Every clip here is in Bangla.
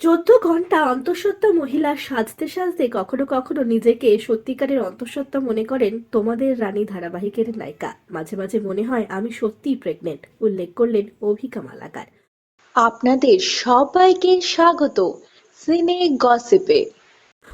চোদ্দ ঘণ্টা অন্তঃসত্ত্বা মহিলা সাজতে সাজতে কখনো কখনো নিজেকে সত্যিকারের অন্তঃসত্ত্বা মনে করেন তোমাদের রানী ধারাবাহিকের নায়িকা। মাঝে মাঝে মনে হয় আমি সত্যিই প্রেগনেন্ট উল্লেখ করলেন অভিকা মালাকার। আপনাদের সবাইকে স্বাগত। সিনে গসিপে।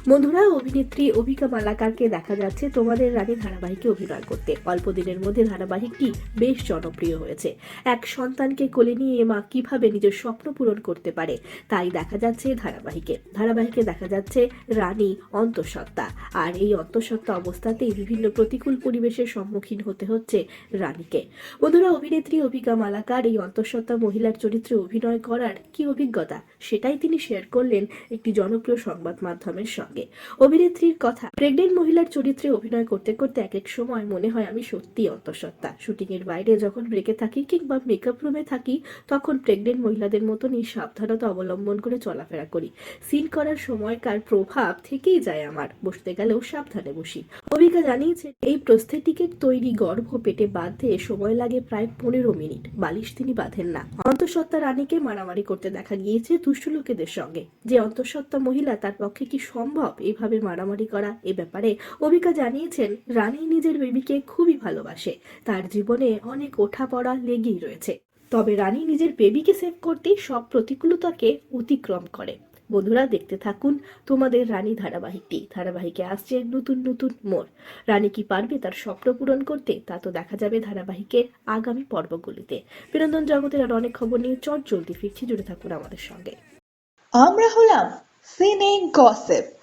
বন্ধুরা, অভিনেত্রী অভিকা মালাকারকে দেখা যাচ্ছে তোমাদের রানী ধারাবাহিকে অভিনয় করতে। অল্প দিনের মধ্যে ধারাবাহিকটি বেশ জনপ্রিয় হয়েছে। এক সন্তানকে কোলে নিয়ে মা কীভাবে নিজের স্বপ্ন পূরণ করতে পারে, তাই দেখা যাচ্ছে ধারাবাহিকে। ধারাবাহিকে দেখা যাচ্ছে রানী অন্তঃসত্ত্বা। আর এই অন্তঃসত্ত্বা অবস্থাতেই বিভিন্ন প্রতিকূল পরিবেশের সম্মুখীন হতে হচ্ছে রানীকে। বন্ধুরা, অভিনেত্রী অভিকা মালাকার এই অন্তঃসত্ত্বা মহিলার চরিত্রে অভিনয় করার কি অভিজ্ঞতা? সেটাই তিনি শেয়ার করলেন একটি জনপ্রিয় সংবাদ মাধ্যমের সঙ্গে। অভিনেত্রীর কথা। প্রেগনেন্ট মহিলার চরিত্রে অভিনয় করতে করতে এক এক সময় মনে হয় আমি সত্যি অন্তঃসত্ত্বা। শুটিং এর বাইরে যখন ব্রেকে থাকি কিংবা মেকআপ রুমে থাকি, তখন প্রেগনেন্ট মহিলাদের মতনই সাবধানতা অবলম্বন করে চলাফেরা করি। সিন করার সময়কার প্রভাব থেকেই যায় আমার। বসতে গেলেও সাবধানে বসি। অভিকা জানিয়েছে, এই প্রস্থেটিকের তৈরি গর্ভ পেটে বাঁধতে সময় লাগে প্রায় পনেরো মিনিট। বালিশ তিনি বাঁধেন না। অন্তঃসত্ত্বা রানীকে মারামারি করতে দেখা গিয়েছে দুষ্ট লোকেদের সঙ্গে। যে অন্তঃসত্ত্বা মহিলা তার পক্ষে কি সম্ভব এইভাবে মারামারি করা এ ব্যাপারে অভিকা জানিয়েছেন, রানী নিজের বেবিকে খুবই ভালোবাসে। তার জীবনে অনেক ওঠা পড়া লেগেই রয়েছে। তবে রানী নিজের বেবিকে সেভ করতেই সব প্রতিকূলতাকে অতিক্রম করে। বন্ধুরা, দেখতে থাকুন তোমাদের রানী ধারাবাহিকটি। ধারাবাহিকে আসছে নতুন নতুন মোড়। রানী কি পারবে তার স্বপ্ন পূরণ করতে, তা তো দেখা যাবে ধারাবাহিকের আগামী পর্বগুলিতে। বিনোদন জগতের আর অনেক খবর নিয়ে চট জলদি ফিরছি। জুড়ে থাকুন আমাদের সঙ্গে। আমরা হলাম সিনে গসিপ।